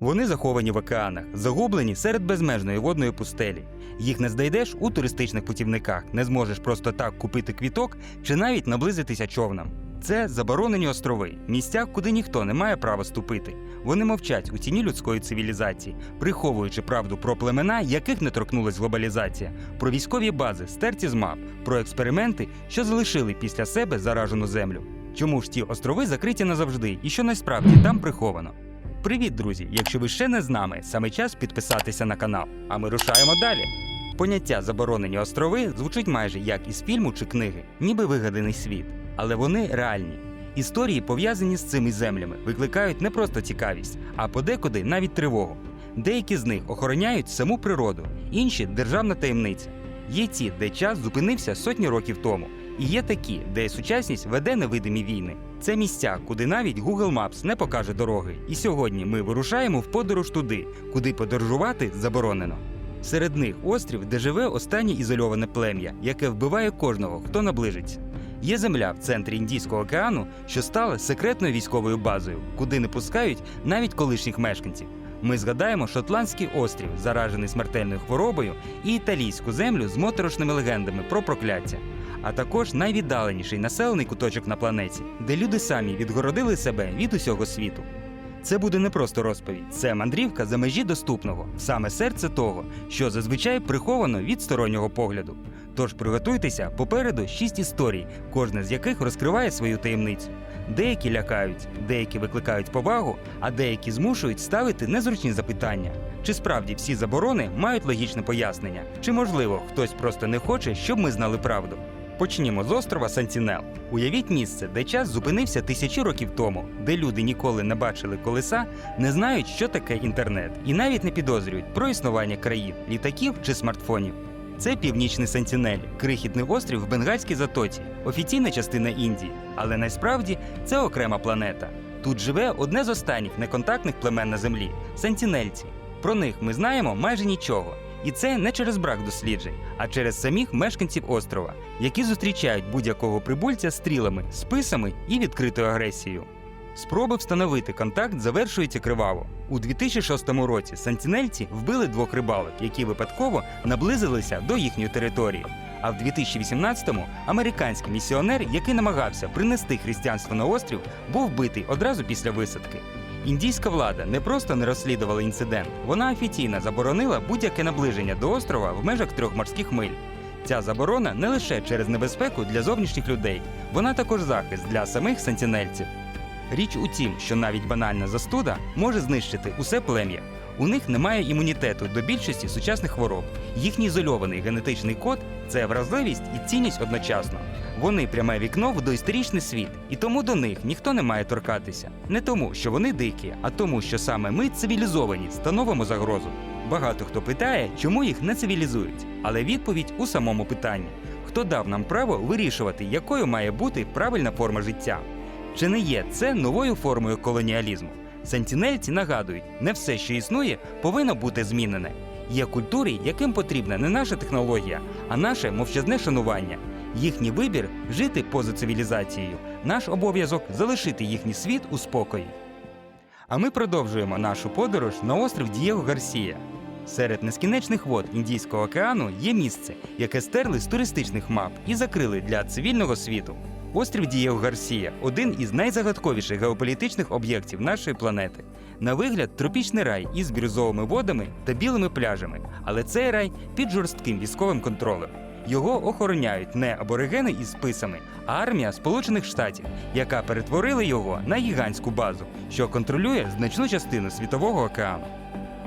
Вони заховані в океанах, загублені серед безмежної водної пустелі. Їх не знайдеш у туристичних путівниках, не зможеш просто так купити квіток чи навіть наблизитися човнам. Це заборонені острови, місця, куди ніхто не має права ступити. Вони мовчать у тіні людської цивілізації, приховуючи правду про племена, яких не торкнулась глобалізація, про військові бази, стерті з мап, про експерименти, що залишили після себе заражену землю. Чому ж ті острови закриті назавжди і що насправді там приховано? Привіт, друзі! Якщо ви ще не з нами, саме час підписатися на канал. А ми рушаємо далі. Поняття заборонені острови звучить майже як із фільму чи книги, ніби вигаданий світ, але вони реальні. Історії, пов'язані з цими землями, викликають не просто цікавість, а подекуди навіть тривогу. Деякі з них охороняють саму природу, інші державна таємниця. Є ті, де час зупинився сотні років тому, і є такі, де сучасність веде невидимі війни. Це місця, куди навіть Google Maps не покаже дороги. І сьогодні ми вирушаємо в подорож туди, куди подорожувати заборонено. Серед них острів, де живе останнє ізольоване плем'я, яке вбиває кожного, хто наближиться. Є земля в центрі Індійського океану, що стала секретною військовою базою, куди не пускають навіть колишніх мешканців. Ми згадаємо Шотландський острів, заражений смертельною хворобою, і італійську землю з моторошними легендами про прокляття, а також найвіддаленіший населений куточок на планеті, де люди самі відгородили себе від усього світу. Це буде не просто розповідь, це мандрівка за межі доступного, саме серце того, що зазвичай приховано від стороннього погляду. Тож приготуйтеся попереду шість історій, кожна з яких розкриває свою таємницю. Деякі лякають, деякі викликають повагу, а деякі змушують ставити незручні запитання. Чи справді всі заборони мають логічне пояснення? Чи можливо хтось просто не хоче, щоб ми знали правду? Почнімо з острова Сантінел. Уявіть місце, де час зупинився тисячі років тому, де люди ніколи не бачили колеса, не знають, що таке інтернет, і навіть не підозрюють про існування країн, літаків чи смартфонів. Це північний Сентінель, крихітний острів в Бенгальській затоці, офіційна частина Індії, але насправді це окрема планета. Тут живе одне з останніх неконтактних племен на землі сентінельці. Про них ми знаємо майже нічого. І це не через брак досліджень, а через самих мешканців острова, які зустрічають будь-якого прибульця стрілами, списами і відкритою агресією. Спроби встановити контакт завершуються криваво. У 2006 році сантінельці вбили двох рибалок, які випадково наблизилися до їхньої території. А в 2018-му американський місіонер, який намагався принести християнство на острів, був вбитий одразу після висадки. Індійська влада не просто не розслідувала інцидент, вона офіційно заборонила будь-яке наближення до острова в межах трьох морських миль. Ця заборона не лише через небезпеку для зовнішніх людей, вона також захист для самих сантінельців. Річ у тім, що навіть банальна застуда може знищити усе плем'я. У них немає імунітету до більшості сучасних хвороб. Їхній ізольований генетичний код це вразливість і цінність одночасно. Вони пряме вікно в доісторичний світ, і тому до них ніхто не має торкатися. Не тому, що вони дикі, а тому, що саме ми цивілізовані становимо загрозу. Багато хто питає, чому їх не цивілізують, але відповідь у самому питанні: хто дав нам право вирішувати, якою має бути правильна форма життя? Чи не є це новою формою колоніалізму? Сентінельці нагадують, не все, що існує, повинно бути змінене. Є культури, яким потрібна не наша технологія, а наше мовчазне шанування. Їхній вибір жити поза цивілізацією, наш обов'язок залишити їхній світ у спокої. А ми продовжуємо нашу подорож на острів Дієго Гарсія. Серед нескінченних вод Індійського океану є місце, яке стерли з туристичних мап і закрили для цивільного світу. Острів Дієго Гарсія один із найзагадковіших геополітичних об'єктів нашої планети. На вигляд, тропічний рай із бірюзовими водами та білими пляжами, але цей рай під жорстким військовим контролем. Його охороняють не аборигени із списами, а армія Сполучених Штатів, яка перетворила його на гігантську базу, що контролює значну частину світового океану.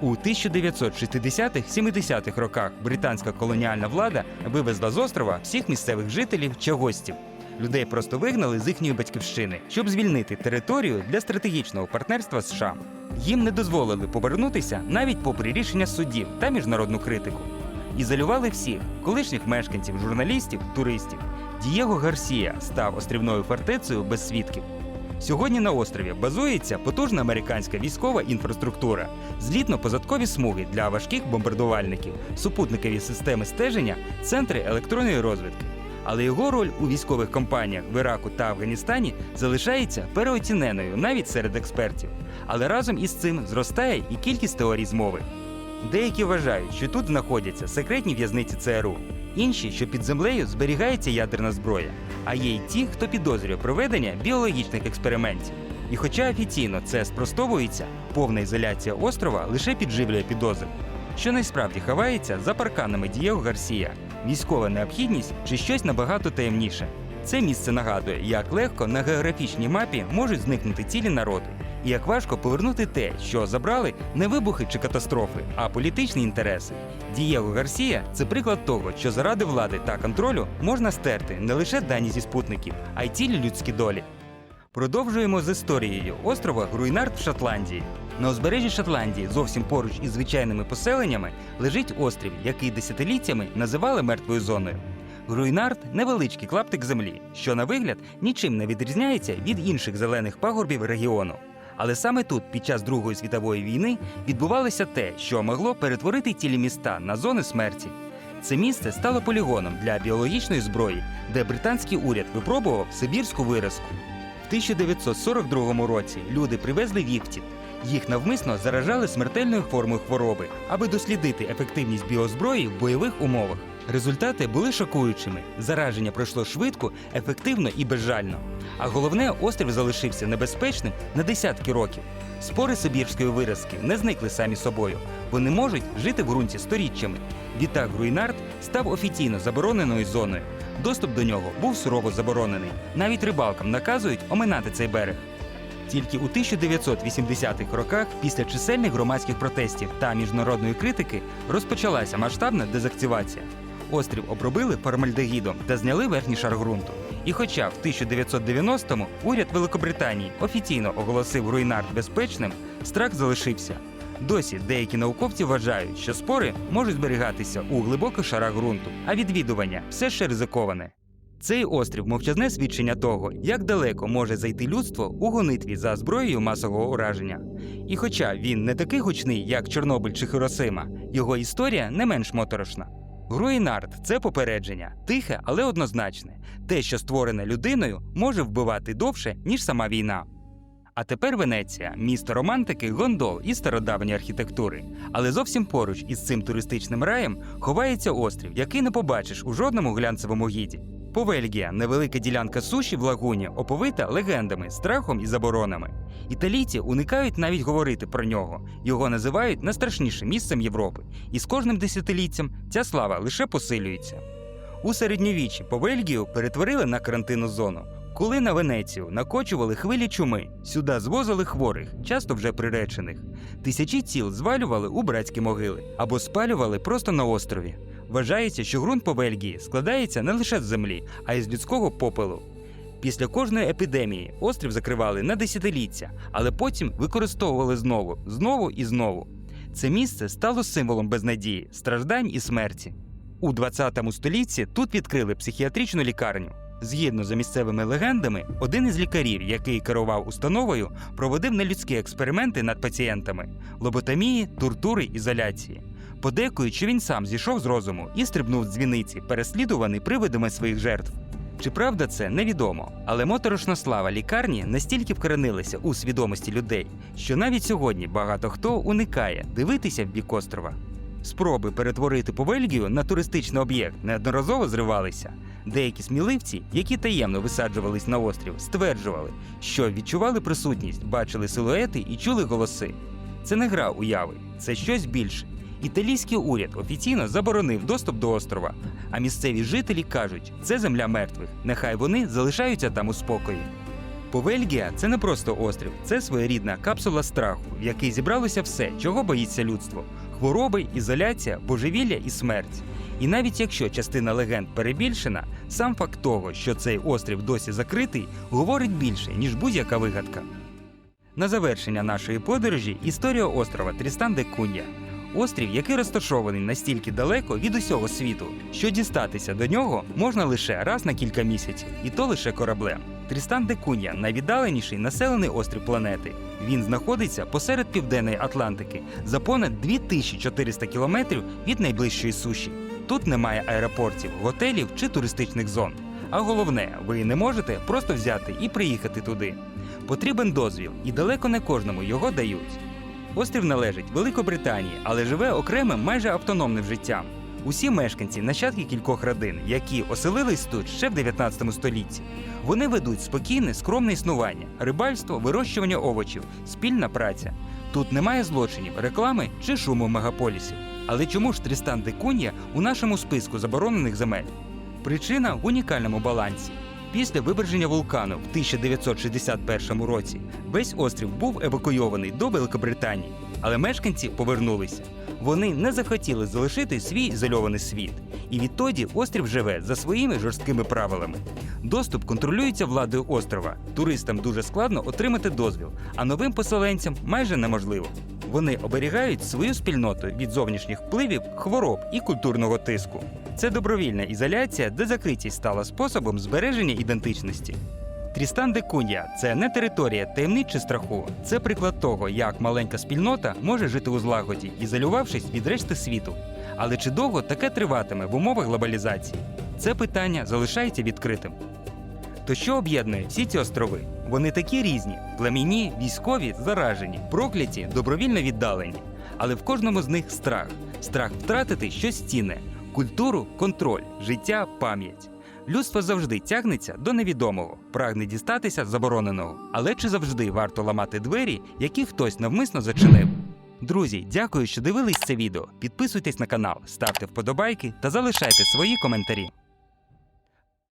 У 1960-70-х роках британська колоніальна влада вивезла з острова всіх місцевих жителів чи гостів. Людей просто вигнали з їхньої батьківщини, щоб звільнити територію для стратегічного партнерства США. Їм не дозволили повернутися навіть попри рішення суддів та міжнародну критику. Ізолювали всіх колишніх мешканців, журналістів, туристів. Дієго Гарсія став острівною фортецею без свідків. Сьогодні на острові базується потужна американська військова інфраструктура, злітно-позадкові смуги для важких бомбардувальників, супутникові системи стеження, центри електронної розвідки. Але його роль у військових компаніях в Іраку та Афганістані залишається переоціненою навіть серед експертів. Але разом із цим зростає і кількість теорій змови. Деякі вважають, що тут знаходяться секретні в'язниці ЦРУ, інші, що під землею зберігається ядерна зброя, а є й ті, хто підозрює проведення біологічних експериментів. І хоча офіційно це спростовується, повна ізоляція острова лише підживлює підозри. Що насправді ховається за парканами Дієго Гарсія, військова необхідність чи щось набагато таємніше. Це місце нагадує, як легко на географічній мапі можуть зникнути цілі народи, і як важко повернути те, що забрали не вибухи чи катастрофи, а політичні інтереси. Дієго Гарсія це приклад того, що заради влади та контролю можна стерти не лише дані зі спутників, а й цілі людські долі. Продовжуємо з історією острова Груйнард в Шотландії. На узбережжі Шотландії, зовсім поруч із звичайними поселеннями, лежить острів, який десятиліттями називали мертвою зоною. Груйнард невеличкий клаптик землі, що на вигляд нічим не відрізняється від інших зелених пагорбів регіону. Але саме тут, під час Другої світової війни, відбувалося те, що могло перетворити цілі міста на зони смерті. Це місце стало полігоном для біологічної зброї, де британський уряд випробував сибірську виразку. В 1942 році люди привезли вівців. Їх навмисно заражали смертельною формою хвороби, аби дослідити ефективність біозброї в бойових умовах. Результати були шокуючими. Зараження пройшло швидко, ефективно і безжально. А головне, острів залишився небезпечним на десятки років. Спори сибірської виразки не зникли самі собою. Вони можуть жити в ґрунті сторіччями. Відтак Груйнард став офіційно забороненою зоною. Доступ до нього був сурово заборонений. Навіть рибалкам наказують оминати цей берег. Тільки у 1980-х роках, після чисельних громадських протестів та міжнародної критики, розпочалася масштабна дезактивація. Острів обробили формальдегідом та зняли верхній шар ґрунту. І хоча в 1990-му уряд Великобританії офіційно оголосив руйнард безпечним, страх залишився. Досі деякі науковці вважають, що спори можуть зберігатися у глибоких шарах ґрунту, а відвідування все ще ризиковане. Цей острів мовчазне свідчення того, як далеко може зайти людство у гонитві за зброєю масового ураження. І хоча він не такий гучний, як Чорнобиль чи Хіросима, його історія не менш моторошна. Груїнард це попередження, тихе, але однозначне. Те, що створене людиною, може вбивати довше, ніж сама війна. А тепер Венеція місто романтики, гондол і стародавньої архітектури. Але зовсім поруч із цим туристичним раєм ховається острів, який не побачиш у жодному глянцевому гіді. Повельгія невелика ділянка суші в лагуні, оповита легендами, страхом і заборонами. Італійці уникають навіть говорити про нього. Його називають найстрашнішим місцем Європи. І з кожним десятиліттям ця слава лише посилюється. У середньовіччі Повельгію перетворили на карантинну зону. Коли на Венецію накочували хвилі чуми, сюди звозили хворих, часто вже приречених. Тисячі тіл звалювали у братські могили або спалювали просто на острові. Вважається, що ґрунт по Бельгії складається не лише з землі, а й з людського попелу. Після кожної епідемії острів закривали на десятиліття, але потім використовували знову, знову і знову. Це місце стало символом безнадії, страждань і смерті. У 20 столітті тут відкрили психіатричну лікарню. Згідно за місцевими легендами, один із лікарів, який керував установою, проводив нелюдські експерименти над пацієнтами лоботомії, тортури, ізоляції. Подекують, що він сам зійшов з розуму і стрибнув з дзвіниці, переслідуваний привидами своїх жертв. Чи правда це невідомо, але моторошна слава лікарні настільки вкоренилася у свідомості людей, що навіть сьогодні багато хто уникає дивитися в бік острова. Спроби перетворити Повельгію на туристичний об'єкт неодноразово зривалися. Деякі сміливці, які таємно висаджувались на острів, стверджували, що відчували присутність, бачили силуети і чули голоси. Це не гра уяви, це щось більше. Італійський уряд офіційно заборонив доступ до острова, а місцеві жителі кажуть, це земля мертвих. Нехай вони залишаються там у спокої. Повельгія це не просто острів, це своєрідна капсула страху, в якій зібралося все, чого боїться людство: хвороби, ізоляція, божевілля і смерть. І навіть якщо частина легенд перебільшена, сам факт того, що цей острів досі закритий, говорить більше, ніж будь-яка вигадка. На завершення нашої подорожі історія острова Трістан де Кунья. Острів, який розташований настільки далеко від усього світу, що дістатися до нього можна лише раз на кілька місяців, і то лише кораблем. Трістан де Кунья найвіддаленіший населений острів планети. Він знаходиться посеред південної Атлантики за понад 2400 кілометрів від найближчої суші. Тут немає аеропортів, готелів чи туристичних зон. А головне, ви не можете просто взяти і приїхати туди. Потрібен дозвіл, і далеко не кожному його дають. Острів належить Великобританії, але живе окремим майже автономним життям. Усі мешканці нащадки кількох родин, які оселились тут ще в 19 столітті. Вони ведуть спокійне, скромне існування, рибальство, вирощування овочів, спільна праця. Тут немає злочинів, реклами чи шуму мегаполісів. Але чому ж Трістан де Кунья у нашому списку заборонених земель? Причина в унікальному балансі. Після вибереження вулкану в 1961 році весь острів був евакуйований до Великобританії, але мешканці повернулися. Вони не захотіли залишити свій ізольований світ, і відтоді острів живе за своїми жорсткими правилами. Доступ контролюється владою острова. Туристам дуже складно отримати дозвіл, а новим поселенцям майже неможливо. Вони оберігають свою спільноту від зовнішніх впливів, хвороб і культурного тиску. Це добровільна ізоляція, де закритість стала способом збереження ідентичності. Трістан де Кунья – це не територія таємниць страху. Це приклад того, як маленька спільнота може жити у злагоді, ізолювавшись від решти світу. Але чи довго таке триватиме в умовах глобалізації? Це питання залишається відкритим. То що об'єднує всі ці острови? Вони такі різні: племінні, військові, заражені, прокляті, добровільно віддалені. Але в кожному з них страх: страх втратити щось цінне, культуру, контроль, життя, пам'ять. Людство завжди тягнеться до невідомого, прагне дістатися забороненого. Але чи завжди варто ламати двері, які хтось навмисно зачинив? Друзі, дякую, що дивились це відео. Підписуйтесь на канал, ставте вподобайки та залишайте свої коментарі.